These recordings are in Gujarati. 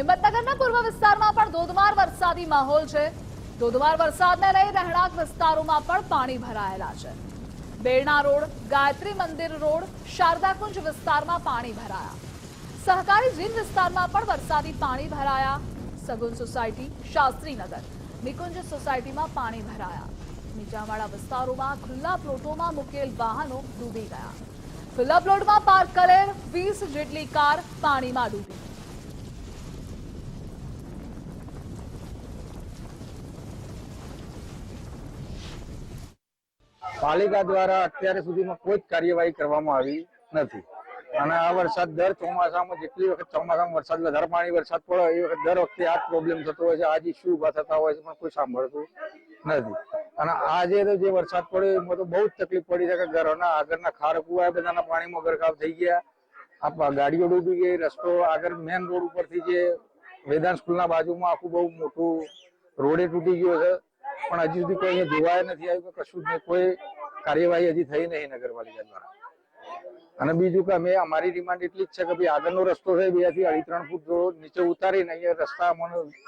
હિંમતનગરના પૂર્વ વિસ્તારમાં પણ ધોધમાર વરસાદી માહોલ છે. ધોધમાર વરસાદને લઈ રહેણાંક વિસ્તારોમાં પણ પાણી ભરાયેલા છે. બેરણા રોડ, ગાયત્રી મંદિર રોડ, શારદાકુંજ વિસ્તારમાં પાણી ભરાયા. સહકારી જીન વિસ્તારમાં પણ વરસાદી પાણી ભરાયા. સગુન સોસાયટી શાસ્ત્રીનગર નિકુંજ સોસાયટીમાં પાણી ભરાયા. નીચાણવાળા વિસ્તારોમાં ખુલ્લા પ્લોટોમાં મૂકેલ વાહનો ડૂબી ગયા. ખુલ્લા પ્લોટમાં પાર્ક કરેલ વીસ જેટલી કાર પાણીમાં ડૂબી. પાલિકા દ્વારા અત્યારે સુધીમાં કોઈ જ કાર્યવાહી કરવામાં આવી નથી. અને આ વરસાદ દર ચોમાસામાં, જેટલી વખત ચોમાસામાં વરસાદ, વધારે પાણી વરસાદ પડે, એ વખત દર વખતે આ પ્રોબ્લેમ થતો હોય છે. આજ ઇસ્યુ ઊભા થતા હોય છે પણ કોઈ સાંભળતું નથી. અને આજે તો જે વરસાદ પડ્યો, એમાં તો બહુ જ તકલીફ પડી છે કે ઘરોના, આગળના ખાર કુવા બધાના પાણીમાં ગરકાવ થઈ ગયા. આ ગાડીઓ ડૂબી ગઈ, રસ્તો આગળ મેન રોડ ઉપરથી જે વેદાંત સ્કૂલના બાજુમાં આખું બહુ મોટું રોડે તૂટી ગયો છે. પણ હજી સુધી કોઈ અહીંયા જોવાય નથી આવ્યું કે કશું જ નહીં. કોઈ કાર્યવાહી હજી થઈ નહીં નગરપાલિકા દ્વારા. અને બીજું કે અમે, અમારી ડિમાન્ડ એટલી જ છે કે ભાઈ આગળનો રસ્તો છે બેથી અઢી, ત્રણ ફૂટ નીચે ઉતારીને અહીંયા રસ્તા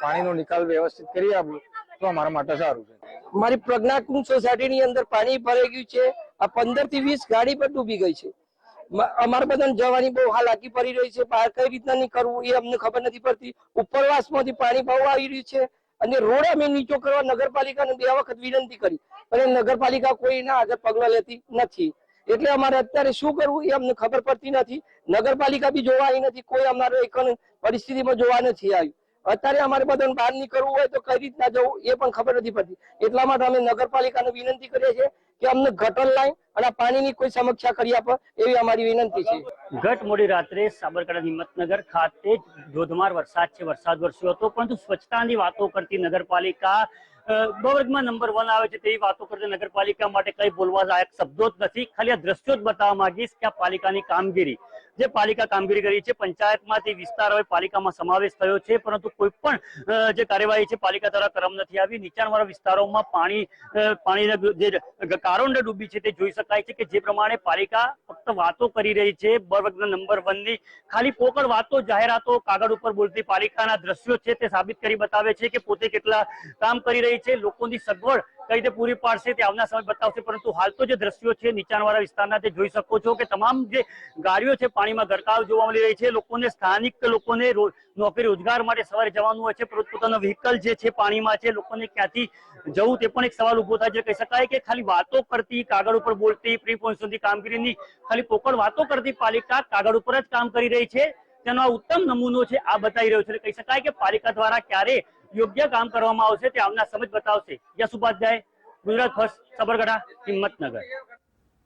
પાણીનો નિકાલ વ્યવસ્થિત કરી આપો, તો અમારા માટે સારું છે. મારી પ્રજ્ઞા કુંભ સોસાયટીની અંદર પાણી ભરાઈ ગયું છે. આ પંદરથી વીસ ગાડી પર ડૂબી ગઈ છે. અમારા બધાને જવાની બહુ હાલાકી પડી રહી છે. બહાર કઈ રીતના નહીં કરવું એ અમને ખબર નથી પડતી. ઉપરવાસમાંથી પાણી બહુ આવી રહ્યું છે. અને રોડ અમે નીચો કરવા નગરપાલિકાને બે વખત વિનંતી કરી. અને નગરપાલિકા નગરપાલિકા કોઈના આગળ પગલા લેતી નથી. એટલે અમારે અત્યારે શું કરવું એ અમને ખબર પડતી નથી. નગરપાલિકા બી જોવા આવી નથી. કોઈ અમારે એક પરિસ્થિતિમાં જોવા નથી આવ્યું. અત્યારે અમારે બધાને બહાર નીકળવું હોય તો કઈ રીતના જવું એ પણ ખબર નથી પડતી. એટલા માટે અમે નગરપાલિકાને વિનંતી કરીએ છીએ કે અમને ગટર લાઈન અને પાણીની કોઈ સમસ્યા કરી આપે, એવી અમારી વિનંતી છે. ગત મોડી રાત્રે સાબરકાંઠા હિંમતનગર ખાતે ધોધમાર વરસાદ છે. વરસાદ વરસ્યો હતો, પરંતુ સ્વચ્છતાની વાતો કરતી નગરપાલિકા વર્ગમાં નંબર વન આવે છે તેવી વાતો કરતી નગરપાલિકા માટે કઈ બોલવા લાયક શબ્દો જ નથી. ખાલી આ દ્રશ્યો જ બતાવવા માંગીશ કે આ પાલિકાની કામગીરી, જે પાલિકા કામગીરી કરી છે, પંચાયતમાંથી વિસ્તાર હવે પાલિકામાં સમાવેશ થયો છે, પરંતુ કોઈ પણ જે કાર્યવાહી છે, પાલિકા દ્વારા કરવામાં નથી આવી. નીચાણવાળા વિસ્તારોમાં પાણી પાણીના જે કારોંડ ડૂબી છે તે જોઈ શકાય છે કે જે પ્રમાણે પાલિકા ફક્ત વાતો કરી રહી છે. બ વર્ગના નંબર વનની ખાલી પોકળ વાતો, જાહેરાતો કાગળ ઉપર બોલતી પાલિકાના દ્રશ્યો છે તે સાબિત કરી બતાવે છે કે પોતે કેટલા કામ કરી રહી છે, લોકોની સગવડ કઈ રીતે પૂરી પાડશે તે આવના સમય બતાવશે, પરંતુ હાલ તો જે દ્રશ્યો છે, નીચાણવાળા વિસ્તારના તે જોઈ શકો છો કે તમામ જે ગાડીઓ છે, પાણીમાં ગરકાવ જોવા મળી રહી છે. લોકોને સ્થાનિક લોકોને નોકરી, રોજગાર માટે સવારે જવાનું હોય છે પોતાનો વ્હીકલ જે છે, પાણીમાં છે, લોકોને ક્યાંથી જવું તે પણ એક સવાલ ઊભો થાય છે. કહી શકાય કે ખાલી વાતો કરતી, કાગળ ઉપર બોલતી પ્રી પોઝિશનની કામગીરીની ખાલી પોકળ વાતો કરતી પાલિકા કાગળ ઉપર જ કામ કરી રહી છે. તેનો ઉત્તમ નમૂનો છે, આ બતાવી રહ્યો છે. કહી શકાય કે પાલિકા દ્વારા ક્યારે યોગ્ય કામ કરવામાં આવશે તે આવનાર સમજ બતાવશે. યશ ઉપાધ્યાય ગુજરાત ફર્સ્ટ સાબરકાંઠા હિંમતનગર.